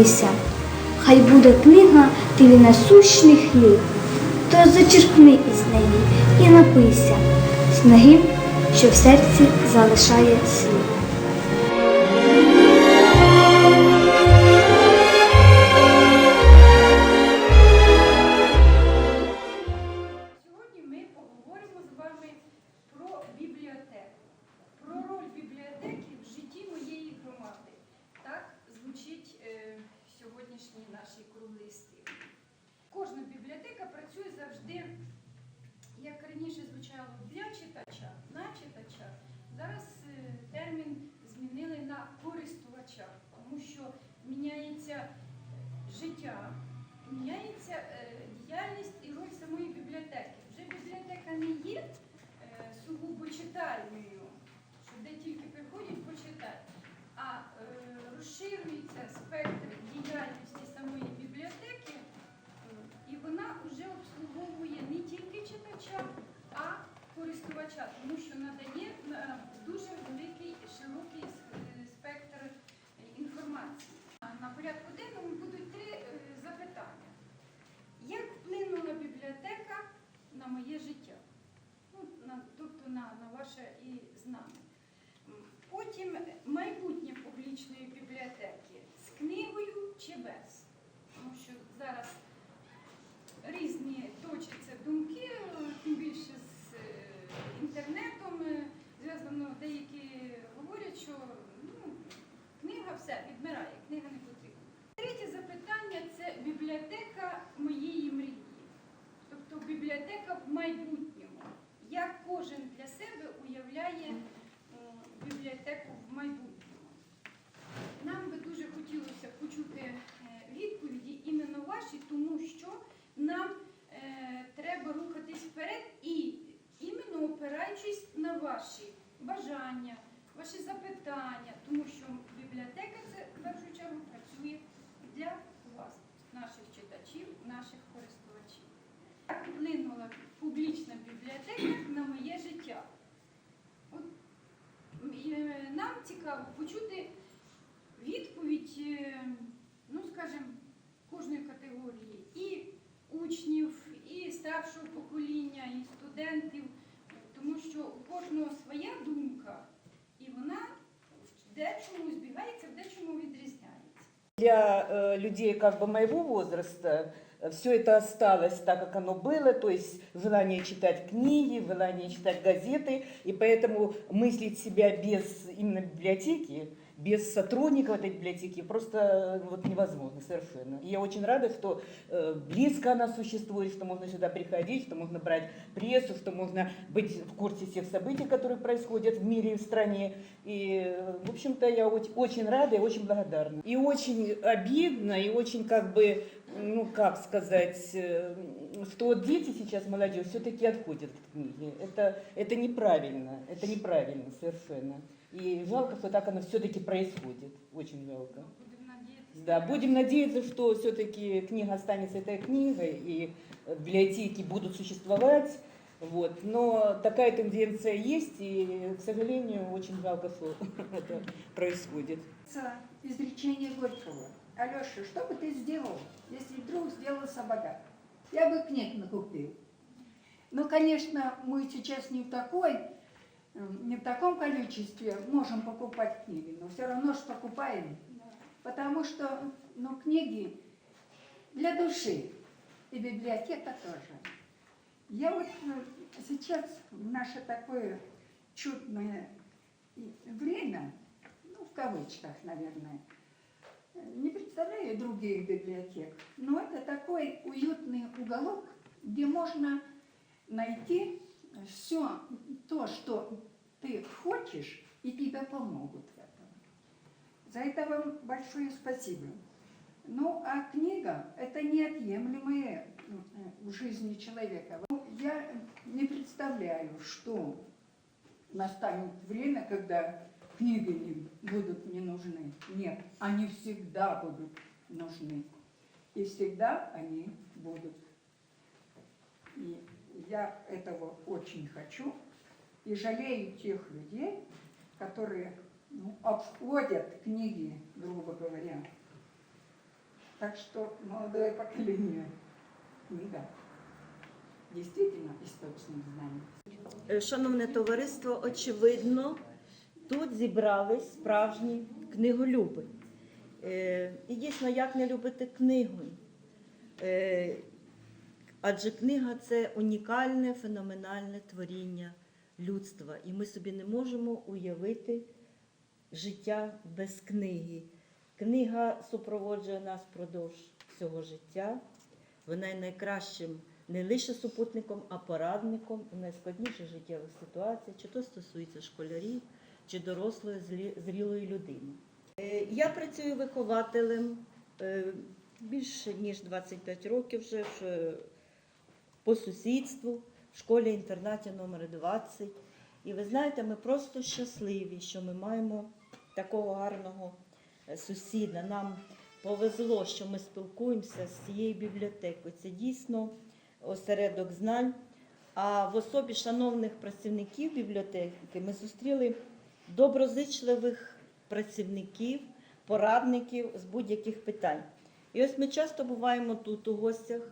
поріднися. Хай буде книга тобі насущний хліб, то зачерпни із неї і напийся снаги, що в серці залишає слід. Майбутньому. Як кожен для себе уявляє бібліотеку в майбутньому. Нам би дуже хотілося почути е, відповіді іменно ваші, тому що нам е, треба рухатись вперед і іменно опираючись на ваші бажання, ваші запитання, тому що бібліотека це в першу чергу працює для вас, наших читачів, наших користувачів. Як вплинула публічна бібліотека на моє життя? От, е, нам цікаво почути відповідь, е, ну скажімо, кожної категорії і учнів, і старшого покоління, і студентів, тому що у кожного своя думка, і вона в дечому збігається, в дечому відрізняється. Для э, людей как бы моего возраста все это осталось так, как оно было, то есть желание читать книги, желание читать газеты, и поэтому мыслить себя без именно библиотеки, без сотрудников этой библиотеки просто э, вот невозможно совершенно. И я очень рада, что э, близко она существует, что можно сюда приходить, что можно брать прессу, что можно быть в курсе всех событий, которые происходят в мире и в стране. И, э, в общем-то, я оч- очень рада и очень благодарна. И очень обидно, и очень как бы, ну как сказать, э, что вот дети сейчас, молодежь, все-таки отходят к книге. Это, это неправильно, это неправильно совершенно. И жалко, что так оно все-таки происходит. Очень жалко. Да, будем надеяться, что все-таки книга останется этой книгой, и библиотеки будут существовать. Вот. Но такая тенденция есть, и, к сожалению, очень жалко, что это происходит. Изречение Горького. Алеша, что бы ты сделал, если вдруг сделался богат? Я бы книг накупил. Ну, конечно, мы сейчас не в такой, м, не в таком количестве можем покупать книги, но все равно же покупаем. Потому что, ну, книги для души и библиотека тоже. Я вот э, сейчас в наше такое чудное время, ну, в кавычках, наверное, не представляю других библиотек, но это такой уютный уголок, где можно найти все то, что ты хочешь, и тебе помогут в этом. За это вам большое спасибо. Ну, а книга – это неотъемлемое м, э, в жизни человека. Ну, Я не представляю, что настанет время, когда книги не будут не нужны. Нет, они всегда будут нужны. И всегда они будут. И я этого очень хочу. И жалею тех людей, которые ну, обходят книги, грубо говоря, Так что молодое поколение, книга действительно источник знаний. Шановне товариство, очевидно, тут зібрались справжні книголюби. Е, І дійсно, як не любити книгу? Е, Адже книга це унікальне, феноменальне творіння людства. І ми собі не можемо уявити життя без книги. Книга супроводжує нас впродовж всього життя. Вона є найкращим не лише супутником, а порадником у найскладніших життєвих ситуаціях, чи то стосується школярів, чи дорослої зрілої людини. Е, Я працюю вихователем е, більше ніж 25 років вже по сусідству в школі-інтернаті номер 20. І ви знаєте, ми просто щасливі, що ми маємо такого гарного е, сусіда. Нам повезло, що ми спілкуємося з цією бібліотекою. Це дійсно осередок знань. А в особі шановних працівників бібліотеки ми зустріли доброзичливих працівників, порадників з будь-яких питань. І ось ми часто буваємо тут у гостях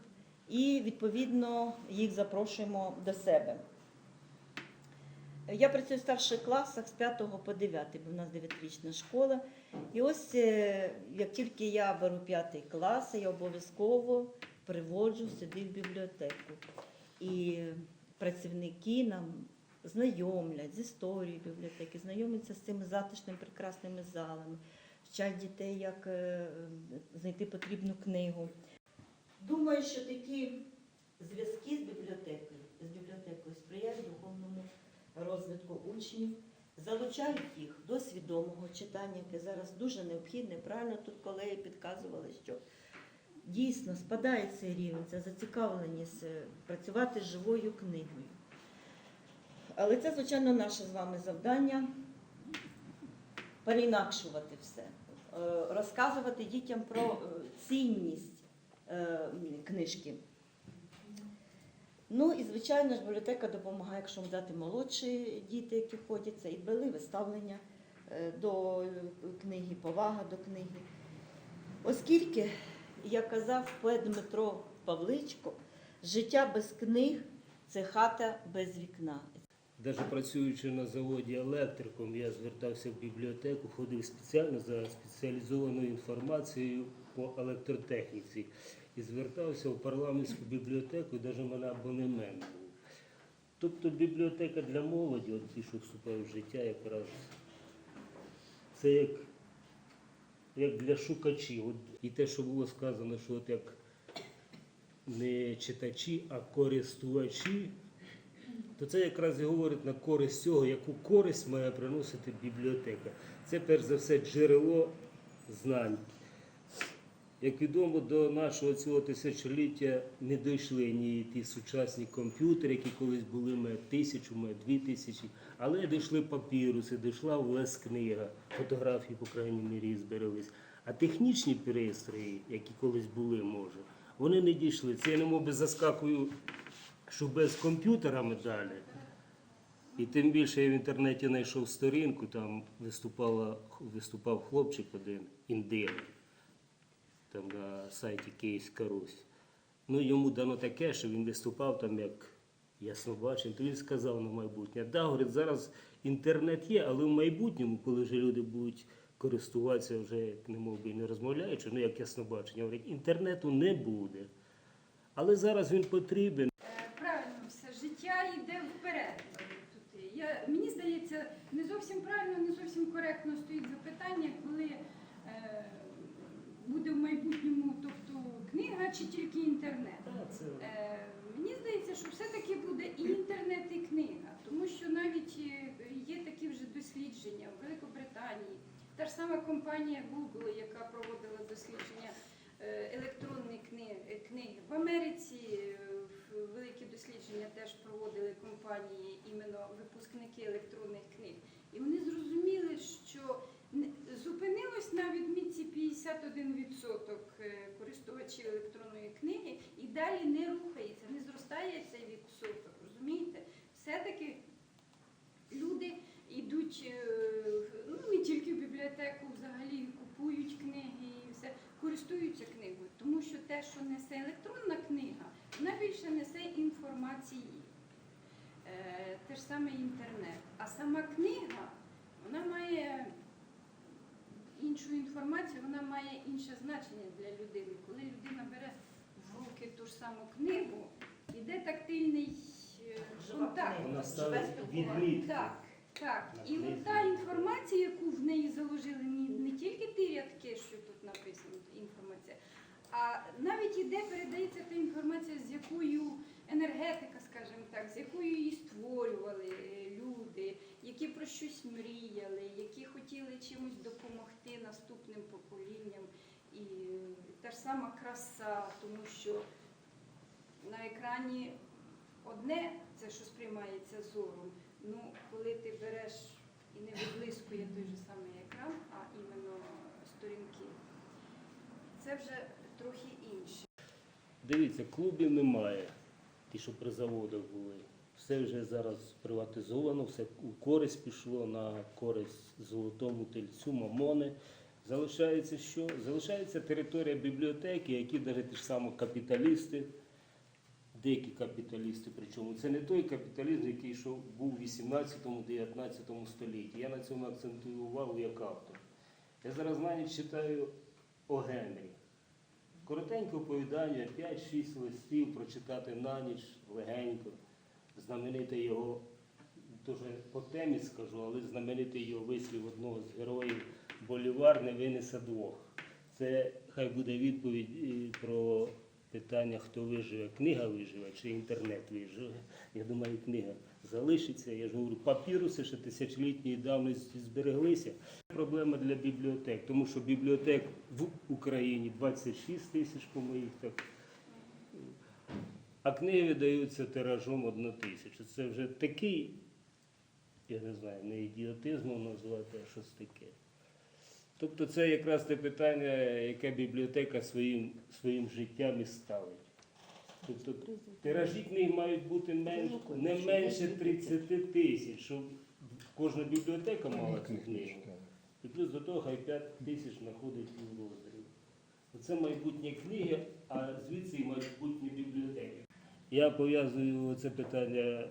і, відповідно, їх запрошуємо до себе. Я працюю в старших класах з 5 по 9, бо в нас 9-річна школа. І ось е, як тільки я беру 5 клас, я обов'язково приводжу сюди в бібліотеку. І працівники нам знайомлять з історією бібліотеки, знайомляться з цими затишними прекрасними залами, вчать дітей, як е, знайти потрібну книгу. Думаю, що такі зв'язки з бібліотекою, з бібліотекою сприяють духовному розвитку учнів, залучають їх до свідомого читання, яке зараз дуже необхідне. Правильно тут колеги підказували, що дійсно спадає цей рівень, ця зацікавленість е, працювати з живою книгою. Але це, звичайно, наше з вами завдання переінакшувати все, е, розказувати дітям про е, цінність е, книжки. Ну і звичайно ж бібліотека допомагає, якщо дати молодші діти, які ходять, це і дбайливе ставлення до книги, повага до книги. Оскільки, як казав поет Дмитро Павличко, життя без книг це хата без вікна. Навіть працюючи на заводі електриком, я звертався в бібліотеку, ходив спеціально за спеціалізованою інформацією по електротехніці і звертався в парламентську бібліотеку, і навіть мене абонемент був. Тобто бібліотека для молоді, от ті, що вступають в життя, якраз це як, як для шукачів. От, і те, що було сказано, що от як не читачі, а користувачі то це якраз і говорить на користь цього, яку користь має приносити бібліотека. Це перш за все джерело знань. Як відомо, до нашого цього тисячоліття не дійшли ні ті сучасні комп'ютери, які колись були має тисячу, має дві тисячі, але дійшли папіруси, дійшла влес книга, фотографії, по крайній мірі, збереглись. А технічні пристрої, які колись були, може, вони не дійшли. Це я немов би заскакую що без комп'ютера ми далі. І тим більше я в інтернеті знайшов сторінку, там виступала, виступав хлопчик один, індин, там на сайті Київська Русь. Ну, йому дано таке, що він виступав там як яснобачень, то він сказав на майбутнє. Да, говорить, зараз інтернет є, але в майбутньому, коли вже люди будуть користуватися вже, як не мов би, не розмовляючи, ну як яснобачення, говорять, інтернету не буде. Але зараз він потрібен. Все життя йде вперед. Я, мені здається, не зовсім правильно, не зовсім коректно стоїть запитання, коли е, буде в майбутньому, тобто книга чи тільки інтернет. Е, мені здається, що все-таки буде і інтернет, і книга, тому що навіть е, є такі вже дослідження в Великобританії. Та ж сама компанія Google, яка проводила дослідження е, електронної книги, книги. В Америці е, великі дослідження теж проводили компанії, іменно випускники електронних книг. І вони зрозуміли, що зупинилось на відмітці 51% е, користувачів електронної книги і далі не рухається, не зростає цей відсоток. Розумієте? Все-таки люди йдуть е, ну, не тільки в бібліотеку, взагалі купують книги користуються книгою. тому що те, що несе електронна книга, вона більше несе інформації. Е, те ж саме інтернет. А сама книга, вона має іншу інформацію, вона має інше значення для людини. Коли людина бере в руки ту ж саму книгу, іде тактильний е, контакт. Вона ставить відмітки. Так, так. І от та інформація, яку в неї заложили, не, тільки ті рядки, що тут написано, інформація, а навіть іде, передається та інформація, з якою енергетика, скажімо так, з якою її створювали е, люди, які про щось мріяли, які хотіли чимось допомогти наступним поколінням. І е, та ж сама краса, тому що на екрані одне, це що сприймається зором. Ну, коли ти береш і не виблискує той же самий екран, а іменно сторінки, це вже трохи інше. Дивіться, клубів немає, ті, що при заводах були. Все вже зараз приватизовано, все у користь пішло на користь золотому тельцю, мамони. Залишається що? Залишається територія бібліотеки, які навіть ті ж самі капіталісти, деякі капіталісти, причому це не той капіталізм, який йшов, був у 18-19 столітті. Я на цьому акцентую увагу як автор. Я зараз на ніч читаю о Генрі. Коротеньке оповідання, 5-6 листів прочитати на ніч легенько. Знаменитий його, дуже по темі скажу, але знаменитий його вислів одного з героїв Болівар не винесе двох. Це хай буде відповідь про питання, хто виживе, книга виживе чи інтернет виживе. Я думаю, книга залишиться. Я ж говорю, папіруси ще тисячолітньої давності збереглися. Проблема для бібліотек, тому що бібліотек в Україні 26 тисяч, по моїх так. А книги видаються тиражом одна тисяча. Це вже такий, я не знаю, не ідіотизмом назвати, а щось таке. Тобто це якраз те питання, яке бібліотека своїм, своїм життям і ставить. Тобто тиражі книг мають бути менш, не менше 30 тисяч, щоб кожна бібліотека мала цю книгу. І плюс до того хай 5 тисяч знаходить у роздріб. Оце майбутні книги, а звідси і майбутні бібліотеки. Я пов'язую це питання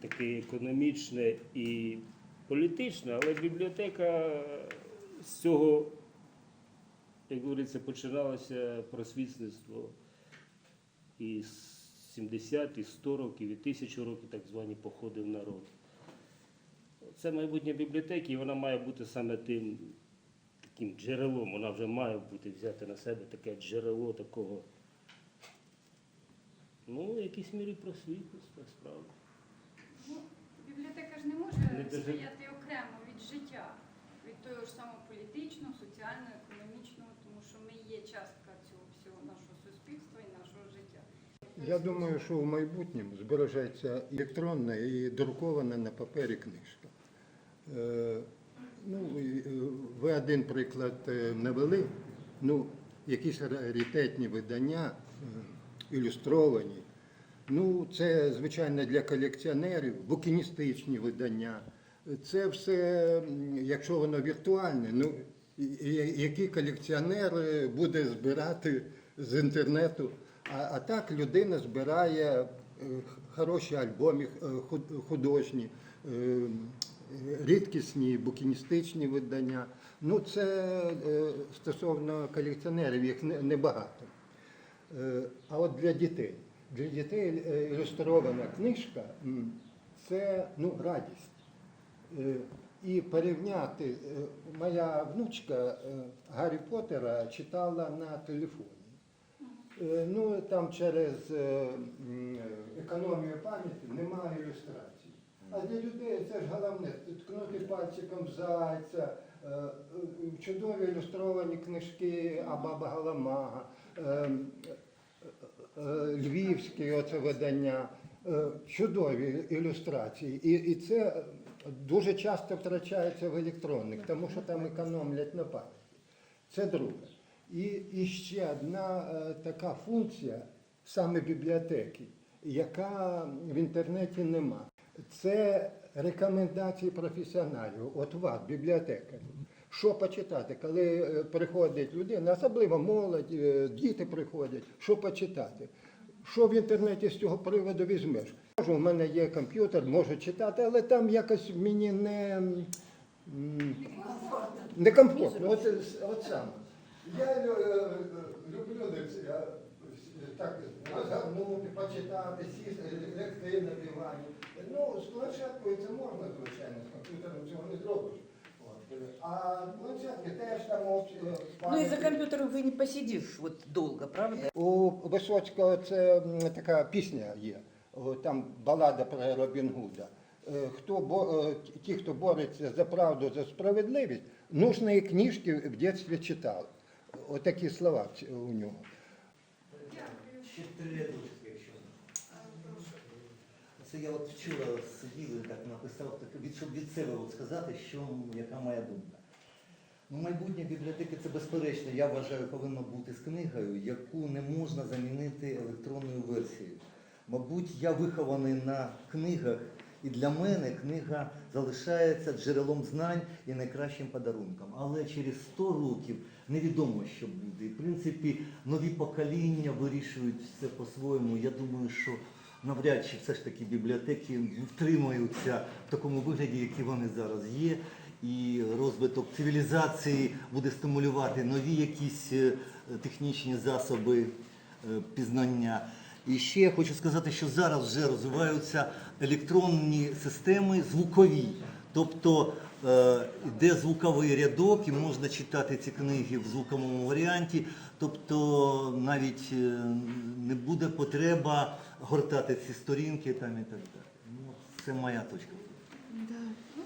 таке економічне і політичне, але бібліотека з цього, як говориться, починалося просвітництво і з 70, і 100 років, і 1000 років так звані походи в народ. Це майбутнє бібліотеки, і вона має бути саме тим таким джерелом. Вона вже має бути взяти на себе таке джерело такого. Ну, в якійсь мірі просвітництва, справді. Ну, бібліотека ж не може Не стояти окремо від життя, того ж самого політичного, соціального, економічного, тому що ми є частка цього всього нашого суспільства і нашого життя. Я думаю, що в майбутньому збережеться електронна і друкована на папері книжка. Е, Ну, ви один приклад е, навели. Ну, якісь раритетні видання, е, ілюстровані. Ну, це, звичайно, для колекціонерів, букіністичні видання. Це все, якщо воно віртуальне, ну, який колекціонер буде збирати з інтернету. А, а так людина збирає е, хороші альбоми е, художні, е, рідкісні букіністичні видання. Ну, це стосовно колекціонерів, їх небагато. А от для дітей. Для дітей ілюстрована книжка це ну, радість. Е, І порівняти, е, моя внучка е, Гаррі Поттера читала на телефоні. Ну, там через економію пам'яті немає ілюстрацій. А для людей це ж головне ткнути пальчиком зайця, чудові ілюстровані книжки Абаба Галамага, львівське оце видання, чудові ілюстрації. І, і це дуже часто втрачається в електронних, тому що там економлять на пам'яті. Це друге. І, і ще одна е, така функція саме бібліотеки, яка в інтернеті нема. Це рекомендації професіоналів, от вас, бібліотекарів. що почитати, коли е, приходить людина, особливо молодь, е, діти приходять, що почитати. Що в інтернеті з цього приводу візьмеш? Можу, у мене є комп'ютер, можу читати, але там якось мені не, м, некомфортно. От, от саме. Я е, е, люблю це, е, так розгорнути, почитати, сісти, лягти на дивані. Ну, з планшеткою це можна, звичайно, з комп'ютером цього не зробиш. А планшетки теж там от, е, Ну и за пам'ять. компьютером вы не посидишь вот долго, правда? У Висоцького це така пісня є, там балада про Робін Гуда. Е, Хто, бо- е, ті, хто бореться за правду, за справедливість, нужні книжки в дитинстві читали. Отакі слова у нього. Ще. Це я от вчора сидів і так написав, щоб від себе от сказати, що, яка моя думка. Ну, майбутнє бібліотеки це безперечно, я вважаю, повинно бути з книгою, яку не можна замінити електронною версією. Мабуть, я вихований на книгах, і для мене книга залишається джерелом знань і найкращим подарунком. Але через 100 років невідомо, що буде. І, в принципі, нові покоління вирішують все по-своєму. Я думаю, що навряд чи все ж таки бібліотеки втримаються в такому вигляді, який вони зараз є. І розвиток цивілізації буде стимулювати нові якісь е, технічні засоби е, пізнання. І ще я хочу сказати, що зараз вже розвиваються електронні системи звукові. Тобто е, йде звуковий рядок і можна читати ці книги в звуковому варіанті. Тобто навіть е, не буде потреба гортати ці сторінки там і так далі. Ну, це моя точка. Ну,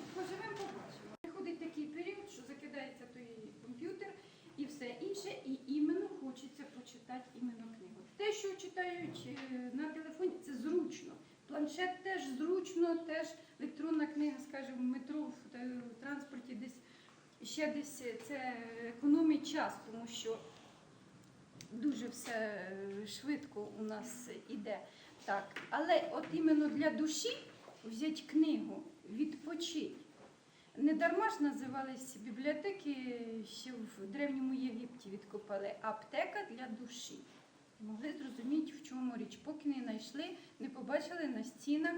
все інше, і іменно хочеться почитати іменно книгу. Те, що читають е, на телефоні, це зручно. Планшет теж зручно, теж електронна книга, скажімо, в метро, в, транспорті десь ще десь це економить час, тому що дуже все е, швидко у нас іде. Так. Але от іменно для душі взяти книгу, відпочити. Не дарма ж називались бібліотеки, ще в Древньому Єгипті відкопали аптека для душі. Могли зрозуміти, в чому річ. Поки не знайшли, не побачили на стінах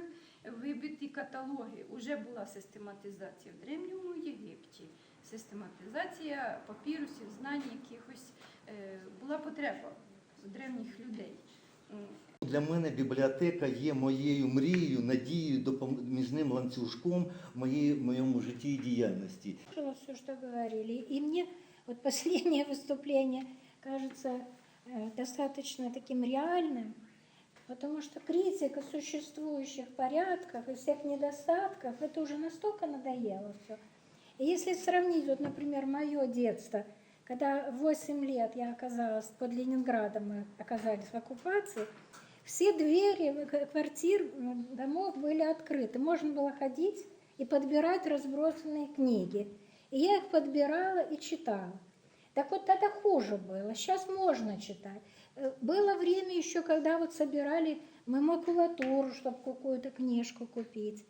вибиті каталоги. Уже була систематизація в Древньому Єгипті. Систематизація папірусів, знань якихось. Е, Була потреба у древніх людей. Для мене бібліотека є моєю мрією, надією, допоміжним ланцюжком в моїй- моєму житті і діяльності. все, что говорили. И мне вот последнее выступление кажется э, достаточно таким реальным, потому что критика существующих порядков и всех недостатков, это уже настолько надоело все. И если сравнить, вот, например, мое детство, когда в 8 лет я оказалась под Ленинградом, мы оказались в оккупации, все двери квартир, домов были открыты. Можно было ходить и подбирать разбросанные книги. И я их подбирала и читала. Так вот тогда хуже было. Сейчас можно читать. Э, Было время еще, когда вот собирали мы макулатуру, чтобы какую-то книжку купить.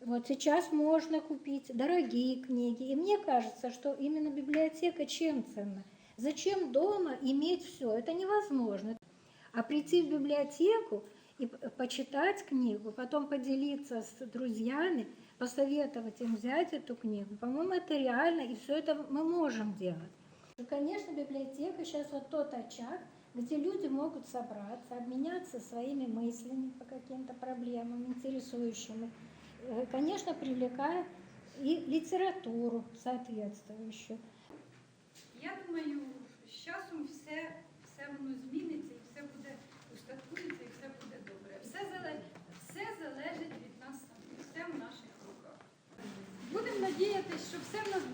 Вот сейчас можно купить дорогие книги. И мне кажется, что именно библиотека чем ценна? Зачем дома иметь все? Это невозможно. А прийти в библиотеку и почитать книгу, потом поделиться с друзьями, посоветовать им взять эту книгу, по-моему, это реально, и все это мы можем делать. Ну, Конечно, библиотека сейчас вот тот очаг, где люди могут собраться, обменяться своими мыслями по каким-то проблемам, интересующим. Э, Конечно, привлекая и литературу соответствующую. Я думаю, з часом все, все воно зміниться і все буде устаткується, і все буде добре. Все, зале- все залежить від нас самих, все в наших руках. Будемо надіятися, що все в нас буде